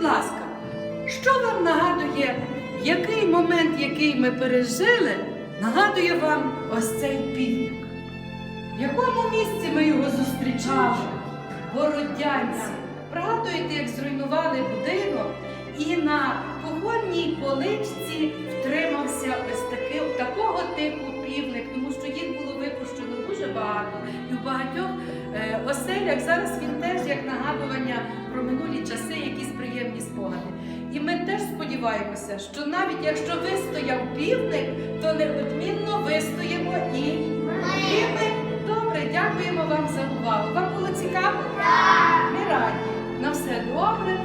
Будь ласка, що вам нагадує, який момент, який ми пережили, нагадує вам ось цей півник? В якому місці ми його зустрічали? Бородянці. Пригадуєте, як зруйнували будинок, і на кухонній поличці втримався ось таки, такого типу півник, тому що їх було випущено дуже багато. І в багатьох е, оселях зараз він теж як нагадування про спогади. І ми теж сподіваємося, що навіть якщо вистояв півник, то неодмінно вистоїмо і ми. Добре, дякуємо вам за увагу. Вам було цікаво? Так! Ми раді. На все добре.